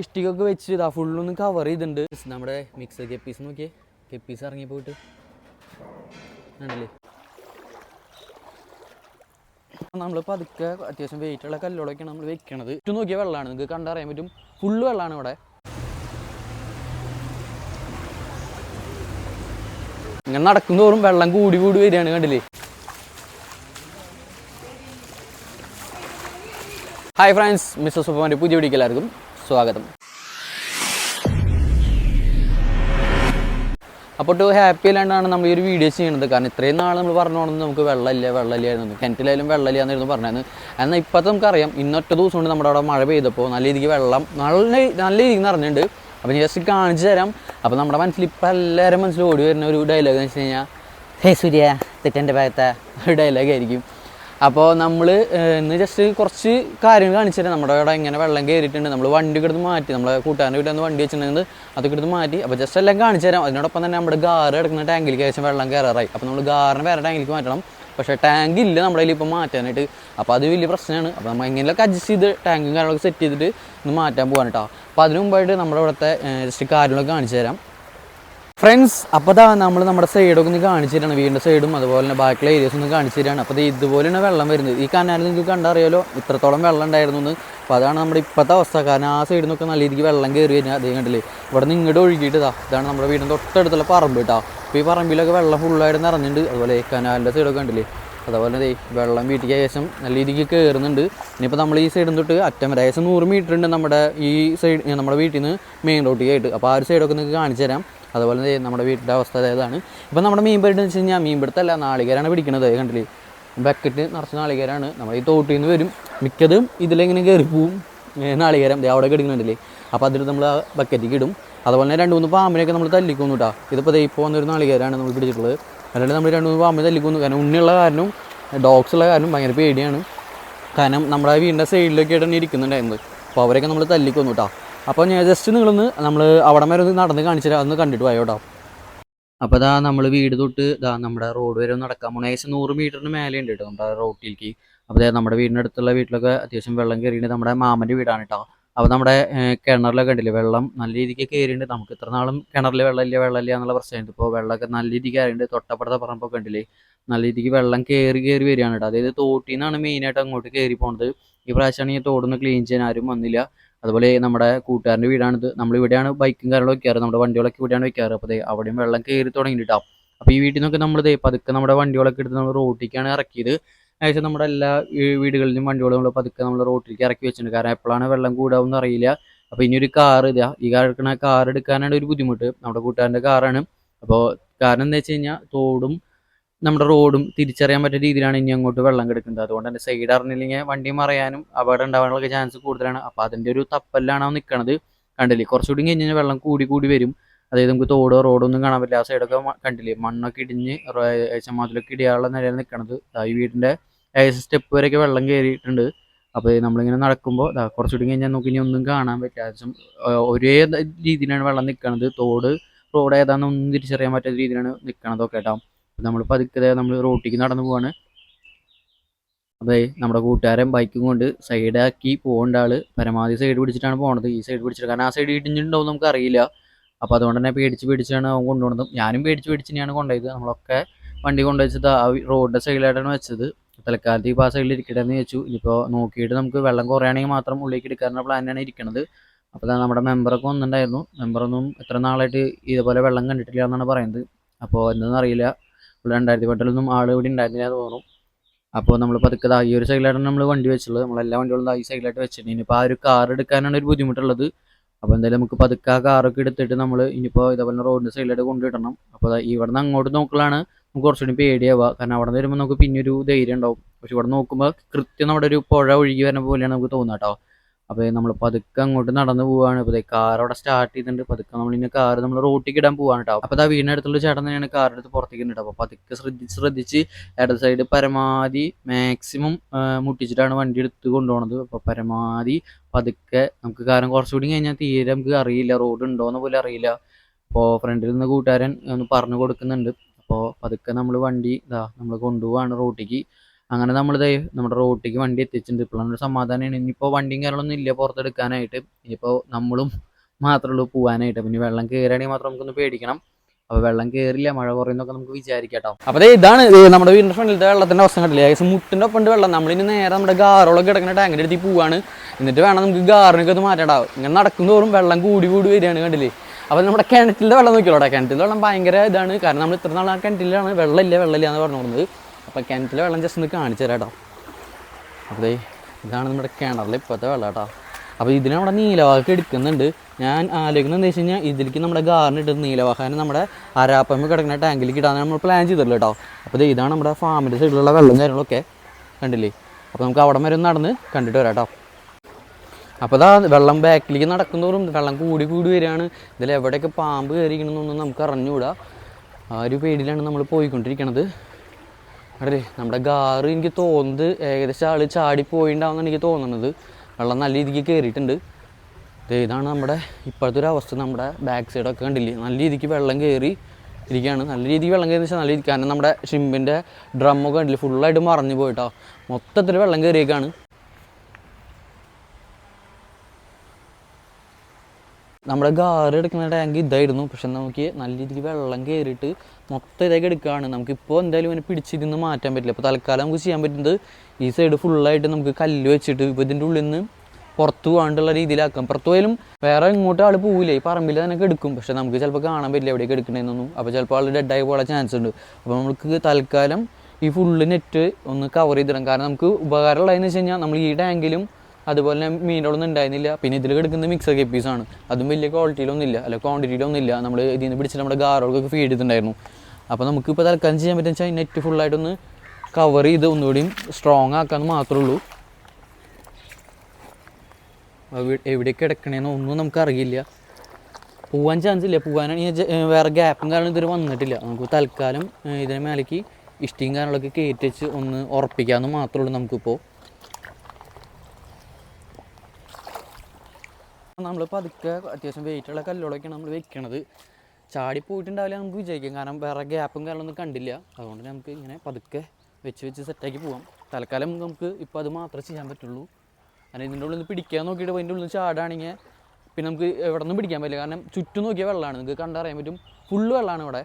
ഇഷ്ടികൊക്കെ വെച്ച് ഇതാ ഫുള്ളൊന്ന് കവർ ചെയ്തിട്ടുണ്ട് നമ്മുടെ മിക്സർ കെപ്പീസ് നോക്കിയേ. കെപ്പീസ് ഇറങ്ങി പോയിട്ട്. ആണല്ലേ നമ്മൾ പതുക്കെ അത്യാവശ്യം വെയിറ്റ് ഉള്ള കല്ലുകളൊക്കെയാണ് നമ്മൾ വെക്കണത്. ചുറ്റും നോക്കിയ വെള്ളമാണ്. നിങ്ങൾക്ക് കണ്ടറിയാൻ പറ്റും. ഫുള്ള് വെള്ളമാണ് ഇവിടെ. ഇങ്ങനെ നടക്കുന്തോറും വെള്ളം കൂടി കൂടി വരികയാണ് കണ്ടില്ലേ? ഹായ് ഫ്രണ്ട്സ് മിസ്റ്റർ സുപ്പമാന്റെ പുതിയ പിടിക്കലായിരിക്കും സ്വാഗതം. അപ്പോൾ ടു ഹാപ്പി അല്ലാണ്ടാണ് നമ്മൾ ഈ ഒരു വീഡിയോ ചെയ്യുന്നത്. കാരണം ഇത്രയും നാൾ നമ്മൾ പറഞ്ഞോണെന്ന് നമുക്ക് വെള്ളമില്ല വെള്ളമില്ലായിരുന്നു കിണറ്റിലായാലും വെള്ളമില്ല എന്നായിരുന്നു പറഞ്ഞത്. എന്നാൽ ഇപ്പോഴത്തെ നമുക്കറിയാം ഇന്നൊറ്റ ദിവസം കൊണ്ട് നമ്മുടെ അവിടെ മഴ പെയ്തപ്പോൾ നല്ല രീതിക്ക് വെള്ളം നല്ല നല്ല രീതിക്ക് നിറഞ്ഞിട്ടുണ്ട്. അപ്പോൾ ജസ്റ്റ് കാണിച്ചു തരാം. അപ്പോൾ നമ്മുടെ മനസ്സിൽ ഇപ്പം എല്ലാവരും മനസ്സിൽ ഓടി വരുന്ന ഒരു ഡയലോഗ് എന്ന് വെച്ച് കഴിഞ്ഞാൽ ഹേ സൂര്യ തെറ്റന്റെ ഭാഗത്തെ ഒരു ഡയലോഗ് ആയിരിക്കും. അപ്പോൾ നമ്മൾ ഇന്ന് ജസ്റ്റ് കുറച്ച് കാര്യങ്ങൾ കാണിച്ചിട്ട് നമ്മുടെ ഇവിടെ ഇങ്ങനെ വെള്ളം കയറിയിട്ടുണ്ട്. നമ്മൾ വണ്ടി കിടന്ന് മാറ്റി നമ്മളെ കൂട്ടുകാരന്റെ വീട്ടിൽ നിന്ന് വണ്ടി വെച്ചിട്ടുണ്ടെങ്കിൽ അതൊക്കെ എടുത്ത് മാറ്റി. അപ്പോൾ ജസ്റ്റ് എല്ലാം കാണിച്ചു തരാം അതിനോടൊപ്പം തന്നെ നമ്മുടെ ഗാറ് കിടക്കുന്ന ടാങ്കിൽ ഏകദേശം വെള്ളം കയറാറായി. അപ്പോൾ നമ്മൾ ഗാറിന് വേറെ ടാങ്കിലേക്ക് മാറ്റണം. പക്ഷേ ടാങ്ക് ഇല്ല നമ്മുടെ ഇപ്പോൾ മാറ്റാനായിട്ട്. അപ്പോൾ അത് വലിയ പ്രശ്നമാണ്. അപ്പോൾ നമ്മൾ എങ്ങനെയൊക്കെ അഡ്ജസ്റ്റ് ചെയ്ത് ടാങ്കും കാര്യങ്ങളൊക്കെ സെറ്റ് ചെയ്തിട്ട് ഒന്ന് മാറ്റാൻ പോകാൻ കേട്ടോ അപ്പോൾ അതിന് മുമ്പായിട്ട് നമ്മുടെ ഇവിടുത്തെ ജസ്റ്റ് കാര്യങ്ങളൊക്കെ കാണിച്ചു തരാം ഫ്രണ്ട്സ് അപ്പോൾ അതാ നമ്മൾ നമ്മുടെ സൈഡൊക്കെ ഒന്ന് കാണിച്ചിട്ടാണ് വീടിന്റെ സൈഡും അതുപോലെ തന്നെ ബാക്കിയുള്ള ഏരിയസ് ഒന്ന് കാണിച്ചിട്ടാണ് അപ്പോൾ ഇത് ഇതുപോലെയാണ് വെള്ളം വരുന്നത്. ഈ കനാലിൽ നിങ്ങൾക്ക് കണ്ടറിയാലോ ഇത്രത്തോളം വെള്ളം ഉണ്ടായിരുന്നു എന്ന് അപ്പോൾ അതാണ് നമ്മുടെ ഇപ്പോഴത്തെ അവസ്ഥ. കാരണം ആ സൈഡിൽ നിന്നൊക്കെ നല്ല രീതിക്ക് വെള്ളം കയറി കഴിഞ്ഞാൽ അതേ കണ്ടില്ലേ? ഇവിടെ നിന്ന് ഇങ്ങോട്ട് ഒഴുകിയിട്ട് ഇതാ ഇതാണ് നമ്മുടെ വീടിന്റെ തൊട്ടടുത്തുള്ള പറമ്പ് കേട്ടോ അപ്പോൾ ഈ പറമ്പിലൊക്കെ വെള്ളം ഫുള്ളായിട്ട് നിറഞ്ഞിട്ടുണ്ട്. അതുപോലെ കനാലിന്റെ സൈഡൊക്കെ കണ്ടില്ലേ? അതുപോലെ തന്നെ വെള്ളം വീട്ടിക്ക് ഏകദേശം നല്ല രീതിക്ക് കയറുന്നുണ്ട് ഇനിയിപ്പോൾ നമ്മൾ ഈ സൈഡിൽ തൊട്ട് അറ്റം വരെ ഏകദേശം നൂറ് മീറ്റർ ഉണ്ട് നമ്മുടെ ഈ സൈഡ് നമ്മുടെ വീട്ടിൽ നിന്ന് മെയിൻ റോട്ടിലേക്കായിട്ട് അപ്പോൾ ആ ഒരു സൈഡൊക്കെ നിങ്ങൾക്ക് കാണിച്ചു തരാം അതുപോലെ നമ്മുടെ വീട്ടിന്റെ അവസ്ഥ ഏതാണ് ഇപ്പം നമ്മുടെ മീൻ പിടുത്തം വെച്ച് കഴിഞ്ഞാൽ മീൻ പിടുത്തല്ല നാളികേരാണ് പിടിക്കുന്നത് കണ്ടില്ലേ? ബക്കറ്റ് നിറച്ച് നാളികേരാണ്. നമ്മൾ ഈ തോട്ടിൽ നിന്ന് വരും. മിക്കതും ഇതിലെങ്ങനെ കയറി പോവും? നാളികേരം. അവിടെ കിടക്കുന്നുണ്ടല്ലേ അപ്പോൾ അതിൽ നമ്മൾ ആ ബക്കറ്റിലേക്ക് ഇടും. അതുപോലെ തന്നെ രണ്ട് മൂന്ന് പാമ്പിനെയൊക്കെ നമ്മൾ തല്ലിക്കൊന്നു കേട്ടോ ഇതിപ്പോൾ ഇപ്പോൾ വന്നൊരു നാളികേരാണ് നമ്മൾ പിടിച്ചിട്ടുള്ളത്. അല്ലാണ്ട് നമ്മൾ രണ്ട് മൂന്ന് പാമ്പിനെ തല്ലിക്കൊന്നു. കാരണം ഉണ്ണിയുള്ള കാരണം ഡോഗ്സ് ഉള്ള കാരണം ഭയങ്കര പേടിയാണ്. കാരണം നമ്മുടെ വീടിന്റെ സൈഡിലൊക്കെ ആയിട്ടാണ് ഇരിക്കുന്നുണ്ടായിരുന്നത് അപ്പോൾ അവരൊക്കെ നമ്മൾ തല്ലിക്കൊന്നു കേട്ടോ അപ്പോൾ ഞാൻ ജസ്റ്റ് നിങ്ങളൊന്ന് നമ്മൾ അവിടെ വരെ ഒന്ന് നടന്ന് കാണിച്ചിട്ട് അതൊന്ന് കണ്ടിട്ട് പോയോ കേട്ടോ അപ്പോൾ ഇതാ നമ്മൾ വീട് തൊട്ട് ഇതാ നമ്മുടെ റോഡ് വരെ ഒന്ന് നടക്കാൻ പോകണം ഏകദേശം നൂറ് മീറ്ററിന് മേലെ ഉണ്ട് കേട്ടോ നമ്മുടെ റോട്ടിലേക്ക്. അപ്പോൾ നമ്മുടെ വീടിന്റെ അടുത്തുള്ള വീട്ടിലൊക്കെ അത്യാവശ്യം വെള്ളം കയറിയിട്ട് നമ്മുടെ മാമന്റെ വീടാണ് കേട്ടോ അപ്പോൾ നമ്മുടെ കിണറിലൊക്കെ കണ്ടില്ലേ വെള്ളം നല്ല രീതിക്ക് കയറിയിട്ടുണ്ട് നമുക്ക് ഇത്ര നാളും കിണറിൽ വെള്ളമില്ല വെള്ളമില്ല എന്നുള്ള പ്രശ്നമുണ്ട്. ഇപ്പോൾ വെള്ളമൊക്കെ നല്ല രീതിക്ക് കയറിയിട്ടുണ്ട് തൊട്ടപ്പുറത്തെ പറമ്പൊക്കെ കണ്ടില്ലേ? നല്ല രീതിക്ക് വെള്ളം കയറി കയറി വരികയാണ് കേട്ടോ അതായത് തോട്ടിൽ നിന്നാണ് മെയിനായിട്ട് അങ്ങോട്ട് കയറി പോകുന്നത് ഈ പ്രാവശ്യമാണ് ഈ തോടൊന്ന് ക്ലീൻ ചെയ്യാൻ ആരും വന്നില്ല. അതുപോലെ നമ്മുടെ കൂട്ടുകാരന്റെ വീടാണിത് നമ്മൾ ഇവിടെയാണ് ബൈക്കും കാര്യങ്ങളും വയ്ക്കാറ് നമ്മുടെ വണ്ടികളൊക്കെ ഇവിടെയാണ് വയ്ക്കാറ് അപ്പോൾ അവിടെയും വെള്ളം കയറി തുടങ്ങിയിട്ടാ അപ്പോൾ ഈ വീട്ടിൽ നിന്നൊക്കെ നമ്മൾ ദേ പതുക്കെ നമ്മുടെ വണ്ടികളൊക്കെ എടുത്ത് നമ്മൾ റോട്ടിലേക്കാണ് ഇറക്കിയത്. ഏകദേശം നമ്മുടെ എല്ലാ വീടുകളിലും വണ്ടികളും നമ്മൾ പതുക്കെ നമ്മൾ റോട്ടിലേക്ക് ഇറക്കി വെച്ചിട്ടുണ്ട്. കാരണം എപ്പോഴാണ് വെള്ളം കൂടാവുന്ന അറിയില്ല. അപ്പോൾ ഇനി ഒരു കാർ ഇതാ. ഈ കിടക്കുന്ന കാർ എടുക്കാനാണ് ഒരു ബുദ്ധിമുട്ട്. നമ്മുടെ കൂട്ടുകാരന്റെ കാറാണ് അപ്പോൾ കാരണം എന്താ വെച്ച് കഴിഞ്ഞാൽ തോടും നമ്മുടെ റോഡും തിരിച്ചറിയാൻ പറ്റുന്ന രീതിയിലാണ് ഇനി അങ്ങോട്ട് വെള്ളം കിടക്കുന്നത്. അതുകൊണ്ട് തന്നെ സൈഡ് അറിഞ്ഞില്ലെങ്കിൽ വണ്ടി മറയാനും അപകടം ഉണ്ടാവാനുള്ള ചാൻസ് കൂടുതലാണ്. അപ്പോൾ അതിന്റെ ഒരു തപ്പല്ലാണ് നിൽക്കുന്നത് കണ്ടില്ലേ? കുറച്ചുകൂടി കഴിഞ്ഞ് കഴിഞ്ഞാൽ വെള്ളം കൂടി കൂടി വരും. അതായത് നമുക്ക് തോടോ റോഡോ ഒന്നും കാണാൻ പറ്റില്ല. ആ സൈഡൊക്കെ കണ്ടില്ലേ? മണ്ണൊക്കെ ഇടിഞ്ഞ് ചമ്മാതിലൊക്കെ ഇടിയാനുള്ള നിലയിൽ നിൽക്കണത് ഈ വീടിന്റെ സ്റ്റെപ്പ് വരെയൊക്കെ വെള്ളം കയറിയിട്ടുണ്ട് അപ്പോൾ നമ്മളിങ്ങനെ നടക്കുമ്പോൾ കുറച്ചുകൂടി കഴിഞ്ഞാൽ നമുക്ക് ഇനി ഒന്നും കാണാൻ പറ്റില്ല. ഒരേ രീതിയിലാണ് വെള്ളം നിൽക്കണത് തോട് റോഡ് ഏതാണെന്ന് ഒന്നും തിരിച്ചറിയാൻ പറ്റാത്ത രീതിയിലാണ് നിൽക്കണതൊക്കെ കേട്ടോ. നമ്മൾ പതുക്കെ നമ്മൾ റോട്ടിലേക്ക് നടന്നു പോവാണ്. അതെ നമ്മുടെ കൂട്ടുകാരൻ ബൈക്കും കൊണ്ട് സൈഡാക്കി പോകേണ്ട ആൾ. പരമാവധി സൈഡ് പിടിച്ചിട്ടാണ് പോണത്. ഈ സൈഡ് പിടിച്ചിട്ട് കാരണം ആ സൈഡ് ഇടിഞ്ഞിട്ടുണ്ടാവും നമുക്ക് അറിയില്ല അപ്പോൾ അതുകൊണ്ട് തന്നെ പേടിച്ച് പേടിച്ചാണ് അവൻ കൊണ്ടുപോകുന്നത് ഞാനും പേടിച്ച് പേടിച്ച് തന്നെയാണ് കൊണ്ടുപോയത്. നമ്മളൊക്കെ വണ്ടി കൊണ്ടുവച്ചത് ആ റോഡിന്റെ സൈഡിലായിട്ടാണ് വെച്ചത്. തൽക്കാലത്ത് ഇപ്പോൾ ആ സൈഡിൽ ഇരിക്കട്ടെ എന്ന് വെച്ചു ഇനിയിപ്പോൾ നോക്കിയിട്ട് നമുക്ക് വെള്ളം കുറയുകയാണെങ്കിൽ മാത്രം ഉള്ളിലേക്ക് എടുക്കാനുള്ള പ്ലാനാണ് ഇരിക്കുന്നത് അപ്പോൾ നമ്മുടെ മെമ്പറൊക്കെ വന്നിട്ടുണ്ടായിരുന്നു. മെമ്പറൊന്നും എത്ര നാളായിട്ട് ഇതുപോലെ വെള്ളം കണ്ടിട്ടില്ല എന്നാണ് പറയുന്നത്. അപ്പോൾ എന്താണെന്ന് അറിയില്ല. ഇവിടെ രണ്ടായിരത്തി പത്തിലൊന്നും ആൾ ഇവിടെ ഉണ്ടായിരുന്നില്ല എന്ന് തോന്നും അപ്പോൾ നമ്മൾ പതുക്കെ ഈ ഒരു സൈഡിലായിട്ടാണ് നമ്മൾ വണ്ടി വെച്ചുള്ളത് നമ്മളെല്ലാ വണ്ടികളും ദാ ഈ സൈഡിലായിട്ട് വെച്ചിട്ടുണ്ട്. ഇനിയിപ്പോൾ ആ ഒരു കാർ എടുക്കാനാണ് ഒരു ബുദ്ധിമുട്ടുള്ളത്. അപ്പോൾ എന്തായാലും നമുക്ക് പതുക്കെ ആ കാറൊക്കെ എടുത്തിട്ട് നമ്മൾ ഇനിയിപ്പോൾ ഇതേപോലെ റോഡിന്റെ സൈഡിലായിട്ട് കൊണ്ടുവിടണം. അപ്പോൾ ഇവിടെ നിന്ന് അങ്ങോട്ട് നോക്കലാണ് നമുക്ക് കുറച്ചുകൂടി പേടിയാവുക. കാരണം അവിടെ നിന്ന് വരുമ്പോൾ നമുക്ക് പിന്നെ ഒരു ധൈര്യം ഉണ്ടാവും. പക്ഷെ ഇവിടെ നോക്കുമ്പോൾ കൃത്യം നമ്മുടെ ഒരു പുഴ ഒഴുകി വരുന്ന പോലെയാണ് നമുക്ക് തോന്നുക കേട്ടോ. അപ്പോൾ നമ്മൾ പതുക്കെ അങ്ങോട്ട് നടന്നു പോവാണ്. അപ്പോൾ കാർ അവിടെ സ്റ്റാർട്ട് ചെയ്തിട്ടുണ്ട്. പതുക്കെ നമ്മൾ ഇനി കാർ നമ്മൾ റോട്ടിലേക്ക് ഇടാൻ പോവാണ് കേട്ടോ അപ്പോൾ ആ വീടിനടുത്തുള്ള ചേട്ടൻ തന്നെയാണ് കാർ എടുത്ത് പുറത്തേക്ക് ഇടുന്നത്. അപ്പോൾ പതുക്കെ ശ്രദ്ധിച്ച് ശ്രദ്ധിച്ച് ഇടത് സൈഡ് പരമാവധി മാക്സിമം മുട്ടിച്ചിട്ടാണ് വണ്ടി എടുത്ത് കൊണ്ടുപോകുന്നത് അപ്പോൾ പരമാവധി പതുക്കെ നമുക്ക് കാരണം കുറച്ചുകൂടി കഴിഞ്ഞാൽ തീരെ നമുക്ക് അറിയില്ല. റോഡ് ഉണ്ടോയെന്ന് പോലും അറിയില്ല. അപ്പോൾ ഫ്രണ്ടിൽ നിന്ന് കൂട്ടുകാരൻ ഒന്ന് പറഞ്ഞു കൊടുക്കുന്നുണ്ട്. അപ്പോൾ പതുക്കെ നമ്മൾ വണ്ടി ഇതാ നമ്മൾ കൊണ്ടുപോവാണ് റോട്ടിലേക്ക് അങ്ങനെ നമ്മൾ നമ്മളിത് നമ്മുടെ റോട്ടിലേക്ക് വണ്ടി എത്തിച്ചിട്ടുണ്ട്. ഇപ്പോഴാണ് ഒരു സമാധാനമാണ് ഇനിയിപ്പോൾ വണ്ടിയും കാര്യങ്ങളൊന്നും ഇല്ല പുറത്തെടുക്കാനായിട്ട്. ഇനിയിപ്പോൾ നമ്മളും മാത്രമേ ഉള്ളൂ പോകാനായിട്ട് പിന്നെ വെള്ളം കയറുകയാണെങ്കിൽ മാത്രം നമുക്കൊന്ന് പേടിക്കണം. അപ്പോൾ വെള്ളം കയറില്ല മഴ കുറയുന്നൊക്കെ നമുക്ക് വിചാരിക്കാം കേട്ടോ അപ്പോൾ ഇതാണ് ഇത് നമ്മുടെ വീടിന്റെ ഫ്രണ്ടിലത്തെ വെള്ളത്തിന്റെ അവസ്ഥ കണ്ടില്ല? ഏകദേശം മുട്ടിന്റെ ഒപ്പം വെള്ളം. നമ്മളിനി നേരെ നമ്മുടെ ഗാറോളൊക്കെ കിടക്കുന്ന ടാങ്കിന്റെ അടുത്ത് പോവാണ്. എന്നിട്ട് വേണം നമുക്ക് ഗാറിനൊക്കെ ഒന്ന് മാറ്റണ്ടാവും ഇങ്ങനെ നടക്കുന്നതോറും വെള്ളം കൂടി കൂടി വരികയാണ് കണ്ടില്ലേ? അപ്പോൾ നമ്മുടെ കിണറ്റിലെ വെള്ളം നോക്കിയോടെ കിണറ്റിലെ വെള്ളം ഭയങ്കര ഇതാണ്. കാരണം നമ്മൾ ഇത്ര ആ കിണറ്റിലാണ് വെള്ളമില്ല വെള്ളമില്ല എന്ന് പറഞ്ഞു കൊടുക്കുന്നത് അപ്പോൾ കിണറ്റിലെ വെള്ളം ജസ്റ്റ് ഒന്ന് കാണിച്ചു തരാം കേട്ടോ അപ്പോൾ ഇതാണ് നമ്മുടെ കിണറിലെ ഇപ്പോഴത്തെ വെള്ളം കേട്ടോ. അപ്പോൾ ഇതിനവിടെ നീലവാഹക്ക് എടുക്കുന്നുണ്ട്. ഞാൻ ആലോചിക്കുന്നത് എന്താ വെച്ച് കഴിഞ്ഞാൽ ഇതിലേക്ക് നമ്മുടെ ഗാറിന് ഇട്ട് നീലവാഹനം നമ്മുടെ അരാപ്പമ്മ കിടക്കുന്ന ടാങ്കിലേക്ക് ഇടാൻ നമ്മൾ പ്ലാൻ ചെയ്തിട്ടുള്ളൂ കേട്ടോ. അപ്പോൾ ഇതാണ് നമ്മുടെ ഫാമിന്റെ സൈഡിലുള്ള വെള്ളം കാര്യങ്ങളൊക്കെ കണ്ടില്ലേ? അപ്പോൾ നമുക്ക് അവിടെ വരെ നടന്ന് കണ്ടിട്ട് വരാം കേട്ടോ. അപ്പോൾ അതാ വെള്ളം ബാക്കിലേക്ക് നടക്കുന്നതോറും വെള്ളം കൂടി കൂടി വരികയാണ്. ഇതിൽ എവിടെയൊക്കെ പാമ്പ് കയറിയിരിക്കണമെന്നൊന്നും നമുക്ക് അറിഞ്ഞുകൂടാ. ആ ഒരു പേടിയിലാണ് നമ്മൾ പോയിക്കൊണ്ടിരിക്കണത്. അതെ നമ്മുടെ ഗാറ് എനിക്ക് തോന്നുന്നത് ഏകദേശം ആൾ ചാടി പോയിണ്ടാവുമെന്നാണ് എനിക്ക് തോന്നുന്നത്. വെള്ളം നല്ല രീതിക്ക് കയറിയിട്ടുണ്ട് ഇതാണ് നമ്മുടെ ഇപ്പോഴത്തെ ഒരു അവസ്ഥ. നമ്മുടെ ബാക്ക് സൈഡൊക്കെ കണ്ടില്ലേ നല്ല രീതിക്ക് വെള്ളം കയറി ഇരിക്കുകയാണ്. നല്ല രീതിക്ക് വെള്ളം കയറി വെച്ചാൽ നല്ല രീതിക്ക്. കാരണം നമ്മുടെ ഷിമ്പിന്റെ ഡ്രമ്മൊക്കെ കണ്ടില്ലേ ഫുള്ളായിട്ട് മറിഞ്ഞു പോയിട്ടോ. മൊത്തത്തിൽ വെള്ളം കയറിയേക്കാണ് നമ്മുടെ ഗാറ് എടുക്കുന്ന ടാങ്ക് ഇതായിരുന്നു. പക്ഷെ നമുക്ക് നല്ല രീതിക്ക് വെള്ളം കയറിയിട്ട് മൊത്തം ഇതൊക്കെ എടുക്കുകയാണ്. നമുക്കിപ്പോൾ എന്തായാലും ഇവനെ പിടിച്ചിരുന്ന് മാറ്റാൻ പറ്റില്ല. അപ്പോൾ തൽക്കാലം നമുക്ക് ചെയ്യാൻ പറ്റുന്നത് ഈ സൈഡ് ഫുള്ളായിട്ട് നമുക്ക് കല്ല് വെച്ചിട്ട് ഇപ്പോൾ ഇതിന്റെ ഉള്ളിൽ നിന്ന് പുറത്തു പോകാണ്ടുള്ള രീതിയിലാക്കാം. പുറത്തു പോയാലും വേറെ ഇങ്ങോട്ട് ആൾ പോവില്ല. ഈ പറമ്പിൽ തന്നെ എടുക്കും. പക്ഷെ നമുക്ക് ചിലപ്പോൾ കാണാൻ പറ്റില്ല എവിടെയൊക്കെ എടുക്കണമെന്നൊന്നും അപ്പോൾ ചിലപ്പോൾ ആൾ ഡെഡായി പോകാൻ ചാൻസ് ഉണ്ട്. അപ്പോൾ നമുക്ക് തൽക്കാലം ഈ ഫുള്ള് നെറ്റ് ഒന്ന് കവർ ചെയ്തിടാം. കാരണം നമുക്ക് ഉപകാരമുള്ളതെന്ന് വെച്ച് കഴിഞ്ഞാൽ നമ്മൾ ഈ ടാങ്കിലും അതുപോലെ തന്നെ മീനുകളൊന്നും ഉണ്ടായിരുന്നില്ല. പിന്നെ ഇതിൽ കിടക്കുന്ന മിക്സർ ആണ്. അതും വലിയ ക്വാളിറ്റിയിലൊന്നും ഇല്ല. അല്ല ക്വാണ്ടിറ്റിയിലൊന്നും ഇല്ല. നമ്മൾ ഇതിൽ നിന്ന് പിടിച്ചിട്ട് നമ്മുടെ ഗാറുകൾക്ക് ഫീഡ് ചെയ്തിട്ടുണ്ടായിരുന്നു. അപ്പോൾ നമുക്ക് ഇപ്പോൾ തൽക്കാലം ചെയ്യാൻ പറ്റുന്ന വെച്ചാൽ നെറ്റ് ഫുള്ളായിട്ടൊന്ന് കവർ ചെയ്ത് ഒന്നുകൂടിയും സ്ട്രോങ് ആക്കാമെന്ന് മാത്രമേ ഉള്ളൂ. എവിടെ കിടക്കണേന്ന് ഒന്നും നമുക്കറിയില്ല പോവാൻ ചാൻസ് ഇല്ല. പോകാനാണെങ്കിൽ വേറെ ഗ്യാപ്പും കാരണം ഇതുവരെ വന്നിട്ടില്ല. നമുക്ക് തൽക്കാലം ഇതിനെ മേലേക്ക് ഇഷ്ടിയും കാര്യങ്ങളൊക്കെ കയറ്റി വെച്ച് ഒന്ന് ഉറപ്പിക്കാമെന്ന് മാത്രമേ ഉള്ളൂ നമുക്കിപ്പോൾ നമ്മൾ പതുക്കെ അത്യാവശ്യം വെയിറ്റുള്ള കല്ലുകളൊക്കെയാണ് നമ്മൾ വെക്കണത്. ചാടി പോയിട്ടുണ്ടാവില്ല നമുക്ക് വിചാരിക്കാം. കാരണം വേറെ ഗ്യാപ്പും കാര്യങ്ങളൊന്നും കണ്ടില്ല. അതുകൊണ്ട് നമുക്ക് ഇങ്ങനെ പതുക്കെ വെച്ച് വെച്ച് സെറ്റാക്കി പോവാം. തൽക്കാലം നമുക്ക് ഇപ്പോൾ അത് മാത്രമേ ചെയ്യാൻ പറ്റുള്ളൂ. കാരണം ഇതിന്റെ ഉള്ളിൽ നിന്ന് പിടിക്കാൻ നോക്കിയിട്ട് അതിന്റെ ഉള്ളിൽ നിന്ന് ചാടാണെങ്കിൽ പിന്നെ നമുക്ക് എവിടെ നിന്നും പിടിക്കാൻ പറ്റില്ല. കാരണം ചുറ്റും നോക്കിയ വെള്ളമാണ്. നിങ്ങൾക്ക് കണ്ടറിയാൻ പറ്റും. ഫുള്ള് വെള്ളമാണ് ഇവിടെ.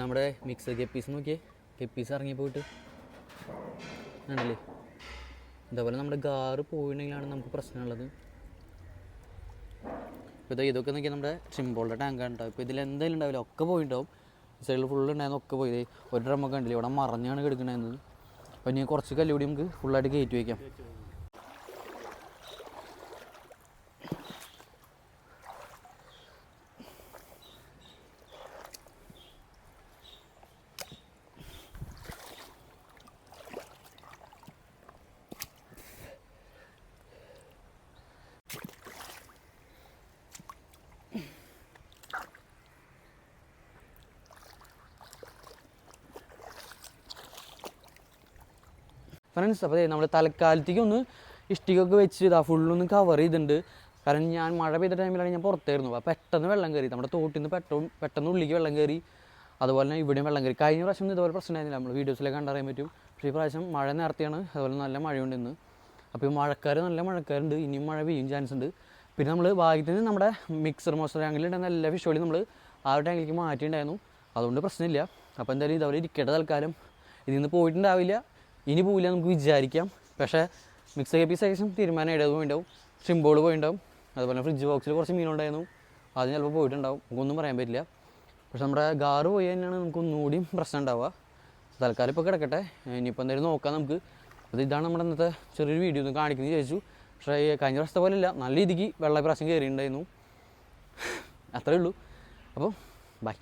നമ്മുടെ മിക്സർ കെപ്പീസ് നോക്കിയേ. കെപ്പീസ് ഇറങ്ങി പോയിട്ട്. ആണല്ലേ ഇതേപോലെ നമ്മുടെ ഗാറ് പോയിട്ടുണ്ടെങ്കിലാണ് നമുക്ക് പ്രശ്നമുള്ളത്. ഇപ്പോൾ ഇതാ ഇതൊക്കെ നോക്കിയാൽ നമ്മുടെ ഷിംബോളുടെ ടാങ്കാണ് ഉണ്ടാവും ഇപ്പോൾ ഇതിൽ എന്തായാലും ഉണ്ടാവില്ല. ഒക്കെ പോയിട്ടുണ്ടാവും. സൈഡിൽ ഫുള്ള് ഉണ്ടായിരുന്നു ഒക്കെ പോയി. ഒരു ഡ്രമ്മൊക്കെ ഉണ്ടല്ലോ ഇവിടെ മറഞ്ഞാണ് കിടക്കണത്. അപ്പോൾ ഇനി കുറച്ച് കല്ലുകൂടി നമുക്ക് ഫുള്ളായിട്ട് കയറ്റി വയ്ക്കാം ഫ്രണ്ട്സ് അപ്പോൾ നമ്മൾ തൽക്കാലത്തേക്ക് ഒന്ന് ഇഷ്ടികൊക്കെ വെച്ച് ഇതാ ഫുള്ളൊന്ന് കവർ ചെയ്തിട്ടുണ്ട്. കാരണം ഞാൻ മഴ പെയ്ത ടൈമിലാണ് ഞാൻ പുറത്തായിരുന്നു. അപ്പോൾ പെട്ടെന്ന് വെള്ളം കയറി നമ്മുടെ തോട്ടിൽ നിന്ന് പെട്ടെന്ന് പെട്ടെന്ന് ഉള്ളിലേക്ക് വെള്ളം കയറി അതുപോലെ തന്നെ ഇവിടെയും വെള്ളം കയറി കഴിഞ്ഞ പ്രാവശ്യം ഇതുപോലെ പ്രശ്നമായിരുന്നില്ല നമ്മൾ വീഡിയോസിലൊക്കെ കണ്ടറിയാൻ പറ്റും. പക്ഷേ ഈ പ്രാവശ്യം മഴ നേരത്തെയാണ്. അതുപോലെ നല്ല മഴയുണ്ട് ഇന്ന്. അപ്പോൾ ഈ മഴക്കാർ നല്ല മഴക്കാരുണ്ട്. ഇനിയും മഴ പെയ്യും ചാൻസ് ഉണ്ട്. പിന്നെ നമ്മൾ ഭാഗ്യത്തിന് നമ്മുടെ മിക്സർ മോസ്റ്റർ ടാങ്കിലുണ്ടായിരുന്ന എല്ലാ ഫിഷോളി നമ്മൾ ആ ഒരു ടാങ്കിലേക്ക് മാറ്റിയിട്ടുണ്ടായിരുന്നു. അതുകൊണ്ട് പ്രശ്നമില്ല. അപ്പോൾ എന്തായാലും ഇതവരെ ഇരിക്കേണ്ട തൽക്കാലം. ഇതിൽ നിന്ന് പോയിട്ടുണ്ടാവില്ല. ഇനി പോവില്ല നമുക്ക് വിചാരിക്കാം. പക്ഷേ മിക്സ് കപ്പി സൈസും തീരുമാനം ഇടത് പോയിട്ടുണ്ടാവും ഷിംബോൾ പോയിണ്ടാവും അതുപോലെ ഫ്രിഡ്ജ് ബോക്സിൽ കുറച്ച് മീനുണ്ടായിരുന്നു അത് ചിലപ്പോൾ പോയിട്ടുണ്ടാവും. നമുക്കൊന്നും പറയാൻ പറ്റില്ല. പക്ഷെ നമ്മുടെ ഗാറ് പോയി തന്നെയാണ് നമുക്ക് ഒന്നുകൂടിയും പ്രശ്നം ഉണ്ടാവുക. തൽക്കാലം ഇപ്പോൾ കിടക്കട്ടെ. ഇനിയിപ്പോൾ എന്തായാലും നോക്കാം നമുക്ക്. അത് ഇതാണ് നമ്മുടെ ഇന്നത്തെ ചെറിയൊരു വീഡിയോ ഒന്ന് കാണിക്കുന്നത് ചോദിച്ചു പക്ഷേ ഈ കഴിഞ്ഞ പ്രാവശ്യത്തെ പോലെ അല്ല. നല്ല രീതിക്ക് വെള്ള പ്രാവശ്യം കയറിയിട്ടുണ്ടായിരുന്നു അത്രേ ഉള്ളൂ. അപ്പോൾ ബൈ